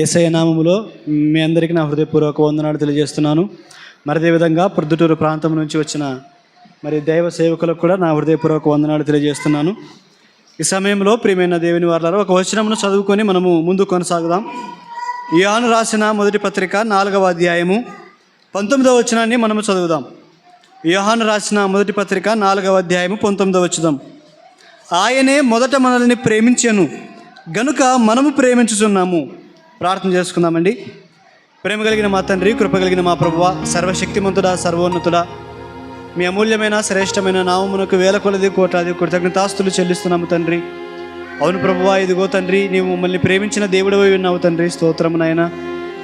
ఏసఐ నామములో మీ అందరికీ నా హృదయపూర్వక వందనాలు తెలియజేస్తున్నాను. మరి అదేవిధంగా ప్రొద్దుటూరు ప్రాంతం నుంచి వచ్చిన మరి దైవ సేవకులకు కూడా నా హృదయపూర్వక వందనాలు తెలియజేస్తున్నాను. ఈ సమయంలో ప్రియమైన దేవుని వారులారా ఒక వచనమును చదువుకొని మనము ముందు కొనసాగుదాం. యాను రాసిన మొదటి పత్రిక నాలుగవ అధ్యాయము పంతొమ్మిదవ వచనాన్ని మనము చదువుదాం. యోహాను రాసిన మొదటి పత్రిక నాలుగవ అధ్యాయము పంతొమ్మిదవ వచ్చుదాం ఆయనే మొదట మనల్ని ప్రేమించాను గనుక మనము ప్రేమించుచున్నాము. ప్రార్థన చేసుకుందామండి. ప్రేమ కలిగిన మా తండ్రి కృప కలిగిన మా ప్రభువ సర్వశక్తిమంతుడా సర్వోన్నతుడా. మీ అమూల్యమైన శ్రేష్టమైన నామమునకు వేల కొలది కోటాది కృతజ్ఞతాస్తులు చెల్లిస్తున్నాము తండ్రి. అవును ప్రభువా ఇదిగో తండ్రి నీవు మమ్మల్ని ప్రేమించిన దేవుడవై ఉన్నావు తండ్రి. స్తోత్రము నాయన.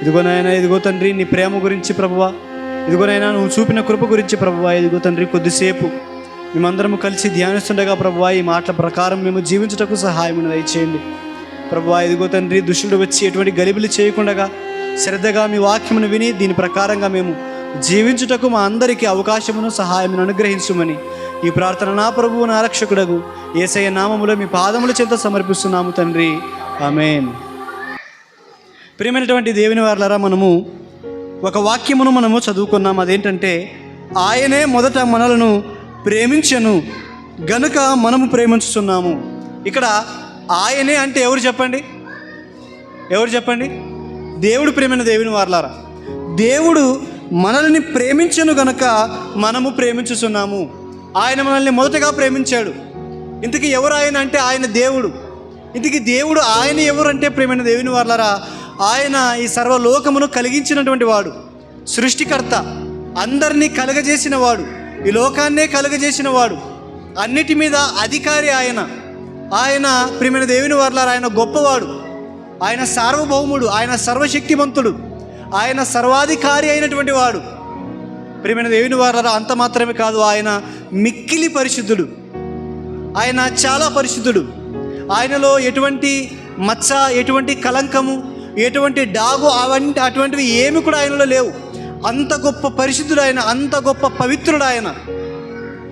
ఇదిగో నాయన ఇదిగో తండ్రి నీ ప్రేమ గురించి ప్రభువా. ఇదిగోనైనా నువ్వు చూపిన కృప గురించి ప్రభువా. ఇదిగో తండ్రి కొద్దిసేపు మేమందరము కలిసి ధ్యానిస్తుండగా ప్రభువా ఈ మాటల ప్రకారం మేము జీవించుటకు సహాయం దయచేయండి. ప్రభు ఇదిగో తండ్రి దుష్టుడు వచ్చి ఎటువంటి గలిబిలు చేయకుండా శ్రద్ధగా మీ వాక్యమును విని దీని ప్రకారంగా మేము జీవించుటకు మా అందరికీ అవకాశమును సహాయమును అనుగ్రహించుమని ఈ ప్రార్థన నా ప్రభువు నా రక్షకుడగు ఏసయ్య నామములో మీ పాదముల చేత సమర్పిస్తున్నాము తండ్రి. ఆమెన్. ప్రియమైనటువంటి దేవుని వారులరా మనము ఒక వాక్యమును మనము చదువుకున్నాం. అదేంటంటే ఆయనే మొదట మనలను ప్రేమించను గనుక మనము ప్రేమించుతున్నాము ఇక్కడ ఆయనే అంటే ఎవరు చెప్పండి? ఎవరు చెప్పండి? దేవుడు ప్రేమైన దేవుని వారలారా దేవుడు మనల్ని ప్రేమించను గనక మనము ప్రేమించుచున్నాము. ఆయన మనల్ని మొదటగా ప్రేమించాడు. ఇంతకీ ఎవరు ఆయన అంటే ఆయన దేవుడు? ఇంతకీ దేవుడు ఆయన ఎవరు అంటే ప్రేమైన దేవుని వారలారా ఆయన ఈ సర్వలోకమును కలిగించినటువంటి వాడు సృష్టికర్త అందరినీ కలగజేసిన వాడు ఈ లోకాన్నే కలగజేసిన వాడు అన్నిటి మీద అధికారి ఆయన. ఆయన ప్రియమైన దేవుని వర్లారు ఆయన గొప్పవాడు. ఆయన సార్వభౌముడు ఆయన సర్వశక్తిమంతుడు. ఆయన సర్వాధికారి అయినటువంటి వాడు. ప్రియమైన దేవుని వారు అంత మాత్రమే కాదు ఆయన మిక్కిలి పరిశుద్ధుడు. ఆయన చాలా పరిశుద్ధుడు. ఆయనలో ఎటువంటి మచ్చ ఎటువంటి కలంకము ఎటువంటి డాగు అవంటి అటువంటివి ఏమి కూడా ఆయనలో లేవు. అంత గొప్ప పరిశుద్ధుడు ఆయన అంత గొప్ప పవిత్రుడు ఆయన.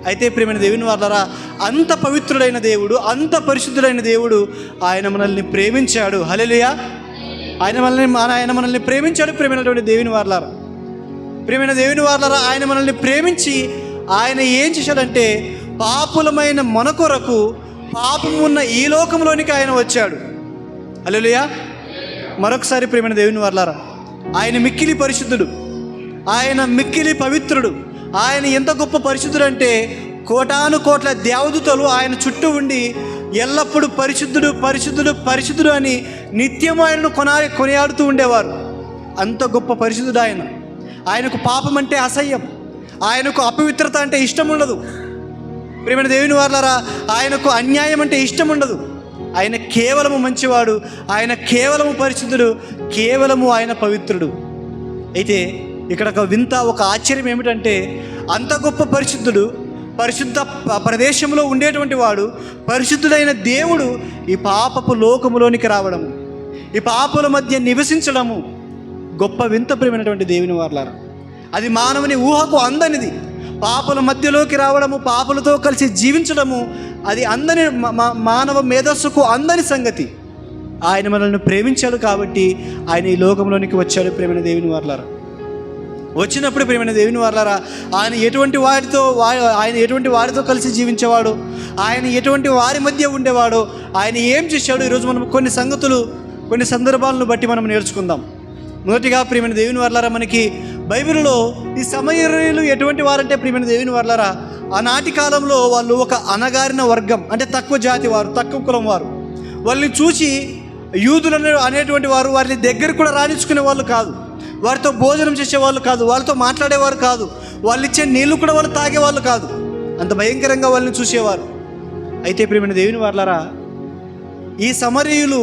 అయితే ప్రేమైన దేవుని వాళ్ళరా అంత పవిత్రుడైన దేవుడు అంత పరిశుద్ధుడైన దేవుడు ఆయన మనల్ని ప్రేమించాడు. హలెలుయా ఆయన మనల్ని మన- ఆయన మనల్ని ప్రేమించాడు ప్రేమైనటువంటి దేవుని వారలారా. ప్రేమైన దేవుని వారలారా ఆయన మనల్ని ప్రేమించి ఆయన ఏం చేశాడంటే పాపులమైన మన కొరకు పాపం ఉన్న ఈ లోకంలోనికి ఆయన వచ్చాడు. అలెలుయా మరొకసారి ప్రేమైన దేవుని వారలారా ఆయన మిక్కిలి పరిశుద్ధుడు. ఆయన మిక్కిలి పవిత్రుడు. ఆయన ఎంత గొప్ప పరిశుద్ధుడంటే కోటాను కోట్ల దేవదూతలు ఆయన చుట్టూ ఉండి ఎల్లప్పుడూ పరిశుద్ధుడు పరిశుద్ధుడు పరిశుద్ధుడు అని నిత్యం ఆయనను కొనా కొనియాడుతూ ఉండేవారు. అంత గొప్ప పరిశుద్ధుడు ఆయన. ఆయనకు పాపం అంటే అసహ్యం. ఆయనకు అపవిత్రత అంటే ఇష్టం ఉండదు. ప్రేమైన దేవుని వారలారా ఆయనకు అన్యాయం అంటే ఇష్టం ఉండదు. ఆయన కేవలము మంచివాడు ఆయన కేవలము పరిశుద్ధుడు కేవలము ఆయన పవిత్రుడు. అయితే ఇక్కడ ఒక వింత ఒక ఆశ్చర్యం ఏమిటంటే అంత గొప్ప పరిశుద్ధుడు పరిశుద్ధ ప్రదేశంలో ఉండేటువంటి వాడు పరిశుద్ధుడైన దేవుడు ఈ పాపపు లోకములోనికి రావడము ఈ పాపుల మధ్య నివసించడము గొప్ప వింత ప్రేమైనటువంటి దేవుని వారలారా. అది మానవుని ఊహకు అందనిది. పాపల మధ్యలోకి రావడము పాపలతో కలిసి జీవించడము అది అందని మానవ మేధస్సుకు అందని సంగతి. ఆయన మనల్ని ప్రేమించాడు కాబట్టి ఆయన ఈ లోకంలోనికి వచ్చాడు ప్రేమైన దేవుని వారలారా. వచ్చినప్పుడు ప్రేమైన దేవుని వారలారా ఆయన ఎటువంటి వారితో వా- ఆయన ఎటువంటి వారితో కలిసి జీవించేవాడు? ఆయన ఎటువంటి వారి మధ్య ఉండేవాడు? ఆయన ఏం చేశాడు? ఈరోజు మనం కొన్ని సంగతులు కొన్ని సందర్భాలను బట్టి మనం నేర్చుకుందాం. మొదటిగా ప్రియమైన దేవుని వర్లారా మనకి బైబిల్లో ఈ సమయలు ఎటువంటి వారంటే ప్రియమైన దేవుని వర్లారా ఆనాటి కాలంలో వాళ్ళు ఒక అనగారిన వర్గం అంటే తక్కువ జాతి వారు తక్కువ కులం వారు. వాళ్ళని చూసి యూదులు అనేటువంటి వారు వారిని దగ్గర కూడా రాణించుకునే వాళ్ళు కాదు. వారితో భోజనం చేసేవాళ్ళు కాదు వాళ్ళతో మాట్లాడేవారు కాదు వాళ్ళు ఇచ్చే నీళ్ళు కూడా వాళ్ళు తాగేవాళ్ళు కాదు. అంత భయంకరంగా వాళ్ళని చూసేవారు. అయితే ప్రియమైన దేవుని వాళ్ళారా ఈ సమరీయులు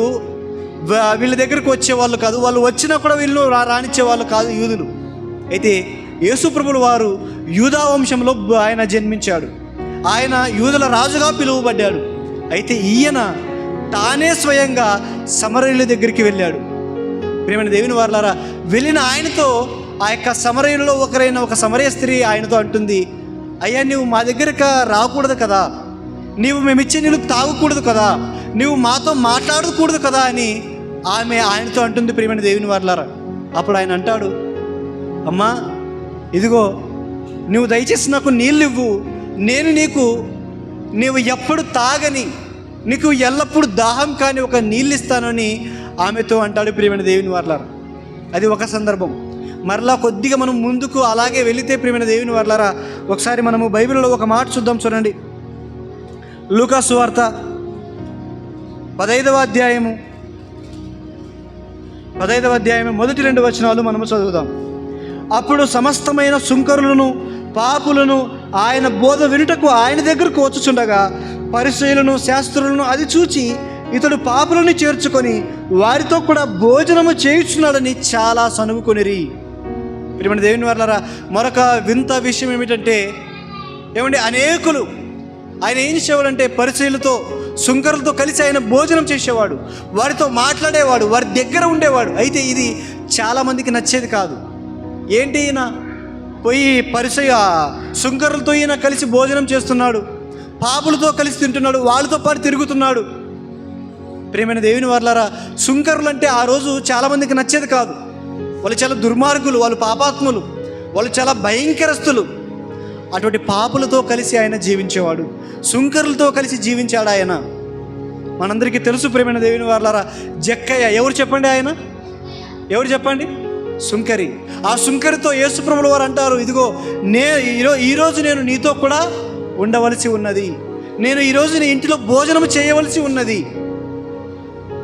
వీళ్ళ దగ్గరకు వచ్చేవాళ్ళు కాదు వాళ్ళు వచ్చినా కూడా వీళ్ళు రా రానిచ్చే వాళ్ళు కాదు యూదులు. అయితే యేసుప్రభులు వారు యూదా వంశంలో ఆయన జన్మించాడు. ఆయన యూదుల రాజుగా పిలువబడ్డాడు. అయితే ఈయన తానే స్వయంగా సమరయుల దగ్గరికి వెళ్ళాడు. ప్రియమైన దేవుని వారులారా వెళ్ళిన ఆయనతో ఆ యొక్క సమరయంలో ఒకరైన ఒక సమరయ స్త్రీ ఆయనతో అంటుంది అయ్యా నువ్వు మా దగ్గరకు రాకూడదు కదా. నీవు మేమిచ్చే నీళ్ళు తాగకూడదు కదా. నువ్వు మాతో మాట్లాడకూడదు కదా అని ఆమె ఆయనతో అంటుంది ప్రియమైన దేవుని వాళ్ళారా అప్పుడు ఆయన అంటాడు అమ్మా ఇదిగో నువ్వు దయచేసి నాకు నీళ్ళు ఇవ్వు నేను నీకు నీవు ఎప్పుడు తాగని నీకు ఎల్లప్పుడూ దాహం కాని ఒక నీళ్ళు ఇస్తానని ఆమెతో అంటాడు ప్రియమైన దేవుని వర్లారా. అది ఒక సందర్భం. మరలా కొద్దిగా మనం ముందుకు అలాగే వెళితే ప్రియమైన దేవుని వర్లారా ఒకసారి మనము బైబిల్లో ఒక మాట చూద్దాం చూడండి. లూకాసు వార్త పదైదవ అధ్యాయము పదైదవ అధ్యాయము మొదటి రెండు వచనాలు మనము చదువుదాం. అప్పుడు సమస్తమైన సుంకరులను పాపులను ఆయన బోధ వినుటకు ఆయన దగ్గరకు వచ్చుచుండగా పరిచయులను శాస్త్రులను అది చూచి ఇతడు పాపులను చేర్చుకొని వారితో కూడా భోజనము చేయుచున్నాడని చాలా సనుగుకొనిరి ప్రియమైన దేవుని వర్లరా మరొక వింత విషయం ఏమిటంటే ఏమంటే అనేకులు ఆయన ఏం చేసేవాడంటే పరిచయలతో సుంకరులతో కలిసి ఆయన భోజనం చేసేవాడు వారితో మాట్లాడేవాడు వారి దగ్గర ఉండేవాడు. అయితే ఇది చాలామందికి నచ్చేది కాదు. ఏంటి ఈయన? పోయి పరిచయ సుంకరులతో ఈయన కలిసి భోజనం చేస్తున్నాడు పాపులతో కలిసి తింటున్నాడు వాళ్ళతో పాటు తిరుగుతున్నాడు. ప్రేమైన దేవుని వర్లారా సుంకరులు అంటే ఆ రోజు చాలామందికి నచ్చేది కాదు. వాళ్ళు చాలా దుర్మార్గులు వాళ్ళు పాపాత్ములు వాళ్ళు చాలా భయంకరస్తులు. అటువంటి పాపులతో కలిసి ఆయన జీవించేవాడు సుంకరులతో కలిసి జీవించాడు ఆయన. మనందరికీ తెలుసు ప్రేమైన దేవుని వాళ్ళారా జక్కయ్య ఎవరు చెప్పండి ఆయన? ఎవరు చెప్పండి? సుంకరి ఆ సుంకరితో యేసుప్రభుల వారు అంటారు ఇదిగో నే ఈరో ఈరోజు నేను నీతో కూడా ఉండవలసి ఉన్నది. నేను ఈరోజు నీ ఇంటిలో భోజనం చేయవలసి ఉన్నది.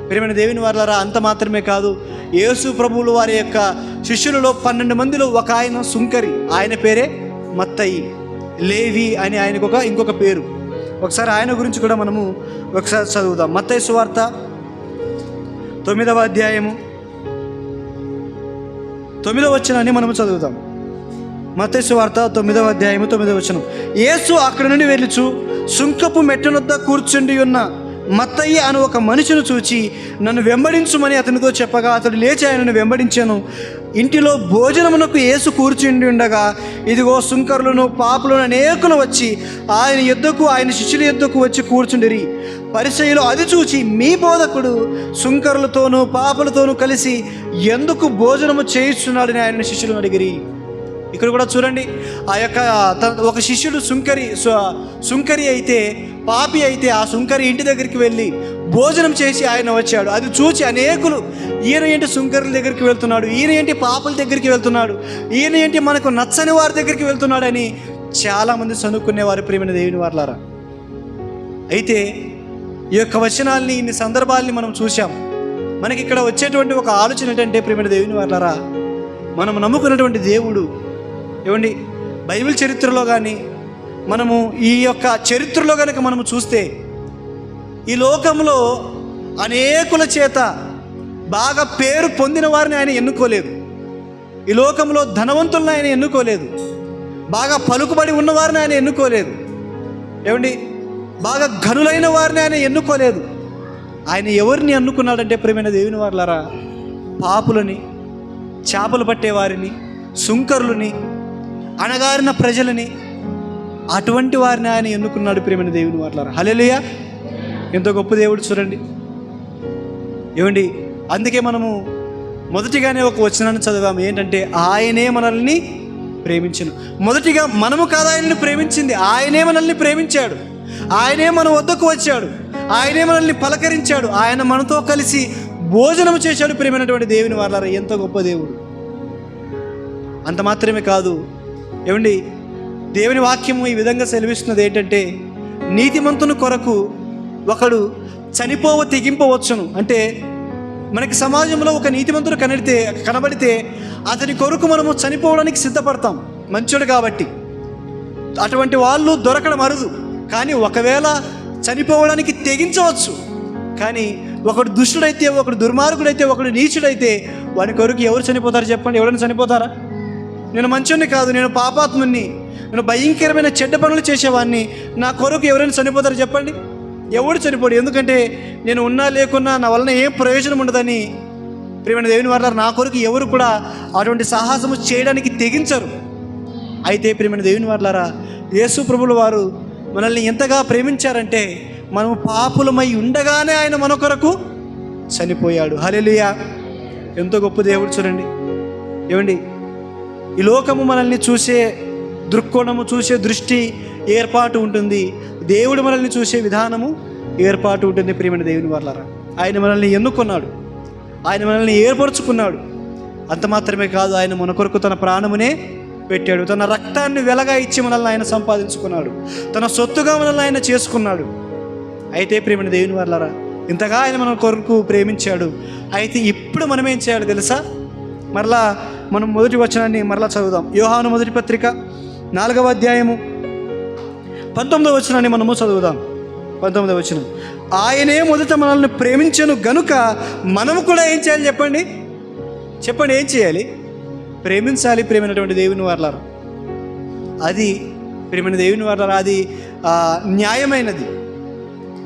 ప్రియమైన దేవుని వారులారా అంత మాత్రమే కాదు. యేసు ప్రభువులు వారి యొక్క శిష్యులలో పన్నెండు మందిలో ఒక ఆయన సుంకరి. ఆయన పేరే మత్తయి. లేవి అని ఆయనకు ఒక ఇంకొక పేరు. ఒకసారి ఆయన గురించి కూడా మనము ఒకసారి చదువుదాం. మత్తయి సువార్త తొమ్మిదవ అధ్యాయము. తొమ్మిదవ వచనాన్ని మనము చదువుదాం. మత్తయి వార్త తొమ్మిదవ అధ్యాయము తొమ్మిదవ వచనం. యేసు అక్కడి నుండి వెళ్ళుచు సుంకపు మెట్టునొద్ద కూర్చుండి ఉన్న మత్తయ్య అని ఒక మనిషిని చూచి నన్ను వెంబడించుమని అతనితో చెప్పగా అతడు లేచి ఆయనను వెంబడించాను. ఇంటిలో భోజనమునకు ఏసు కూర్చుండి ఉండగా ఇదిగో సుంకరులను పాపులను అనేకులు వచ్చి ఆయన యుద్ధకు ఆయన శిష్యుల యుద్ధకు వచ్చి కూర్చుండిరి. పరిచయలు అది చూచి మీ బోధకుడు సుంకరులతోనూ పాపులతోనూ కలిసి ఎందుకు భోజనము చేయిస్తున్నాడని ఆయన శిష్యులను అడిగిరి. ఇక్కడ కూడా చూడండి ఆ యొక్క ఒక శిష్యుడు సుంకరి సు- సుంకరి అయితే పాపి అయితే ఆ సుంకరి ఇంటి దగ్గరికి వెళ్ళి భోజనం చేసి ఆయన వచ్చాడు. అది చూచి అనేకులు ఈయన ఏంటి సుంకరుల దగ్గరికి వెళ్తున్నాడు? ఈయన ఏంటి పాపల దగ్గరికి వెళ్తున్నాడు? ఈయన ఏంటి మనకు నచ్చని వారి దగ్గరికి వెళ్తున్నాడని చాలామంది చనుక్కునేవారు ప్రేమైన దేవుని వార్లారా. అయితే ఈ యొక్క వచనాల్ని ఇన్ని సందర్భాల్ని మనం చూసాం మనకి ఇక్కడ వచ్చేటువంటి ఒక ఆలోచన ఏంటంటే ప్రేమైన దేవుని వాళ్ళరా మనం నమ్ముకున్నటువంటి దేవుడు ఏమండి బైబిల్ చరిత్రలో కానీ మనము ఈ యొక్క చరిత్రలో కనుక మనము చూస్తే ఈ లోకంలో అనేకుల చేత బాగా పేరు పొందిన వారిని ఆయన ఎన్నుకోలేదు. ఈ లోకంలో ధనవంతులను ఆయన ఎన్నుకోలేదు. బాగా పలుకుబడి ఉన్నవారిని ఆయన ఎన్నుకోలేదు. ఏమండి? బాగా ఘనులైన వారిని ఆయన ఎన్నుకోలేదు. ఆయన ఎవరిని ఎన్నుకున్నాడంటే ప్రేమైన దేవుని వారులారా? పాపులని చేపలు పట్టేవారిని సుంకరులని అణగారిన ప్రజలని అటువంటి వారిని ఆయన ఎన్నుకున్నాడు ప్రేమైన దేవుని వారులారా? హలేలుయ ఎంతో గొప్ప దేవుడు చూడండి. ఏమండి అందుకే మనము మొదటిగానే ఒక వచనాన్ని చదివాము. ఏంటంటే ఆయనే మనల్ని ప్రేమించను. మొదటిగా మనము కాదు ఆయనని ప్రేమించింది. ఆయనే మనల్ని ప్రేమించాడు. ఆయనే మన వద్దకు వచ్చాడు. ఆయనే మనల్ని పలకరించాడు. ఆయన మనతో కలిసి భోజనం చేశాడు ప్రేమైనటువంటి దేవుని వాళ్ళారా ఎంతో గొప్ప దేవుడు. అంత మాత్రమే కాదు. ఏమండి దేవుని వాక్యము ఈ విధంగా సెలవిస్తున్నది ఏంటంటే నీతిమంతుని కొరకు ఒకడు చనిపోవ తెగింపవచ్చును. అంటే మనకి సమాజంలో ఒక నీతిమంతుడు కనడితే కనబడితే అతని కొరకు మనము చనిపోవడానికి సిద్ధపడతాం. మంచోడు కాబట్టి. అటువంటి వాళ్ళు దొరకడం అరుదు. కానీ ఒకవేళ చనిపోవడానికి తెగించవచ్చు. కానీ ఒకడు దుష్టుడైతే ఒకడు దుర్మార్గుడైతే ఒకడు నీచుడైతే వాడి కొరకు ఎవరు చనిపోతారు చెప్పండి? ఎవరైనా చనిపోతారా? నేను మంచోడిని కాదు నేను పాపాత్ముని నేను భయంకరమైన చెడ్డ పనులు చేసేవాడిని నా కొరకు ఎవరైనా చనిపోతారు చెప్పండి. ఎవడు చనిపోడు. ఎందుకంటే నేను ఉన్నా లేకున్నా నా వలన ఏం ప్రయోజనం ఉండదని. ప్రియమైన దేవుని వారు నా కొరకు ఎవరు కూడా అటువంటి సాహసము చేయడానికి తెగించరు. అయితే ప్రియమైన దేవుని వారులారా యేసు ప్రభుల వారు మనల్ని ఎంతగా ప్రేమించారంటే మనము పాపులమై ఉండగానే ఆయన మన కొరకు చనిపోయాడు. హల్లెలూయా. ఎంతో గొప్ప దేవుడు చూడండి. ఏమండి? ఈ లోకము మనల్ని చూసే దృక్కోణము చూసే దృష్టి ఏర్పాటు ఉంటుంది. దేవుడు మనల్ని చూసే విధానము ఏర్పాటు ఉంటుంది ప్రియమైన దేవుని వాళ్ళరా ఆయన మనల్ని ఎన్నుకున్నాడు. ఆయన మనల్ని ఏర్పరచుకున్నాడు. అంత మాత్రమే కాదు ఆయన మన కొరకు తన ప్రాణమునే పెట్టాడు. తన రక్తాన్ని వెలగా ఇచ్చి మనల్ని ఆయన సంపాదించుకున్నాడు. తన సొత్తుగా మనల్ని ఆయన చేసుకున్నాడు. అయితే ప్రేమైన దేవుని వాళ్ళరా ఇంతగా ఆయన మన కొరకు ప్రేమించాడు. అయితే ఇప్పుడు మనం ఏం చేయాలి తెలుసా? మరలా మనం మొదటి వచనాన్ని మరలా చదువుదాం. యోహాను మొదటి పత్రిక నాలుగవ అధ్యాయము. పంతొమ్మిదవ వచనాన్ని మనము చదువుదాం. పంతొమ్మిదవ వచనం. ఆయనే మొదట మనల్ని ప్రేమించను గనుక మనము కూడా ఏం చేయాలి చెప్పండి? చెప్పండి ఏం చేయాలి? ప్రేమించాలి ప్రేమైనటువంటి దేవుని వాళ్ళారు అది ప్రేమైన దేవుని వాళ్ళారా అది న్యాయమైనది.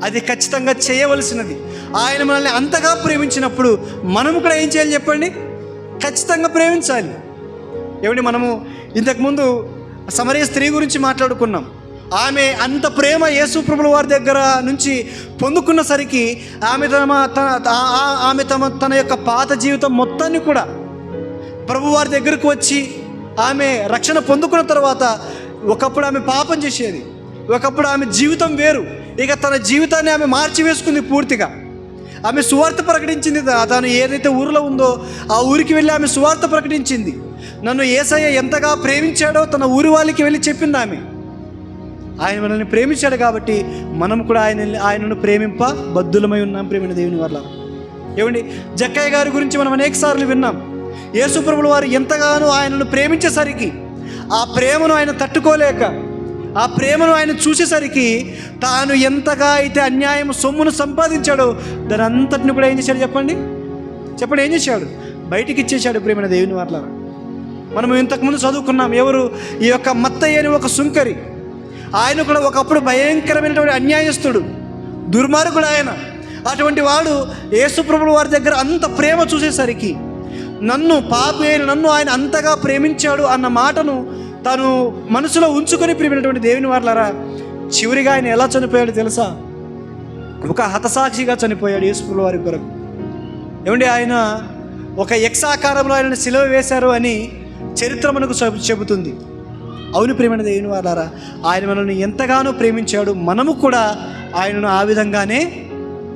అది ఖచ్చితంగా చేయవలసినది. ఆయన మనల్ని అంతగా ప్రేమించినప్పుడు మనము కూడా ఏం చేయాలి చెప్పండి? ఖచ్చితంగా ప్రేమించాలి. ఏమండి మనము ఇంతకుముందు సమరయ స్త్రీ గురించి మాట్లాడుకున్నాం. ఆమె అంత ప్రేమ యేసుప్రభుల వారి దగ్గర నుంచి పొందుకున్నసరికి ఆమె తమ తన ఆ- ఆమె తమ తన యొక్క పాత జీవితం మొత్తాన్ని కూడా ప్రభువారి దగ్గరకు వచ్చి ఆమె రక్షణ పొందుకున్న తర్వాత ఒకప్పుడు ఆమె పాపం చేసేది. ఒకప్పుడు ఆమె జీవితం వేరు. ఇక తన జీవితాన్ని ఆమె మార్చివేసుకుంది పూర్తిగా. ఆమె సువార్త ప్రకటించింది. తను ఏదైతే ఊరిలో ఉందో ఆ ఊరికి వెళ్ళి ఆమె సువార్త ప్రకటించింది. నన్ను ఏసయ్య ఎంతగా ప్రేమించాడో తన ఊరి వాళ్ళకి వెళ్ళి చెప్పింది ఆమె. ఆయన మనల్ని ప్రేమించాడు కాబట్టి మనం కూడా ఆయన ఆయనను ప్రేమింప బద్దులమై ఉన్నాం ప్రేమిన దేవుని వల్ల ఏమండి? జక్కయ్య గారి గురించి మనం అనేక సార్లు విన్నాం. యేసుప్రభుల వారు ఎంతగానో ఆయనను ప్రేమించేసరికి ఆ ప్రేమను ఆయన తట్టుకోలేక ఆ ప్రేమను ఆయన చూసేసరికి తాను ఎంతగా అయితే అన్యాయం సొమ్మును సంపాదించాడో దాని అంతటిని కూడా ఏం చేశాడు చెప్పండి? చెప్పండి ఏం చేశాడు? బయటికి ఇచ్చేశాడు ప్రేమైన దేవుని వల్ల మనం ఇంతకుముందు చదువుకున్నాం. ఎవరు? ఈ యొక్క మత్తయ్య అని ఒక సుంకరి. ఆయన కూడా ఒకప్పుడు భయంకరమైనటువంటి అన్యాయస్తుడు. దుర్మార్గుడు ఆయన. అటువంటి వాడు యేసుప్రభుడు వారి దగ్గర అంత ప్రేమ చూసేసరికి నన్ను పాపి అయిన నన్ను ఆయన అంతగా ప్రేమించాడు అన్న మాటను తను మనసులో ఉంచుకొని ప్రేమినటువంటి దేవుని వాళ్ళరా చివరిగా ఆయన ఎలా చనిపోయాడు తెలుసా? ఒక హతసాక్షిగా చనిపోయాడు యేసుప్రభుల వారి కొరకు. ఏమండి ఆయన ఒక యక్షాకారంలో ఆయన సిలువ వేశారు అని చరిత్ర మనకు చెబుతుంది. అవును ప్రేమైన దేవుని వాళ్ళారా ఆయన మనల్ని ఎంతగానో ప్రేమించాడు. మనము కూడా ఆయనను ఆ విధంగానే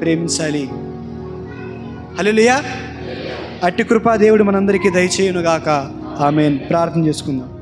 ప్రేమించాలి. హలోలియా అట్టి కృపా దేవుడు మనందరికీ దయచేయునుగాక. ఆమె ప్రార్థన చేసుకుందాం.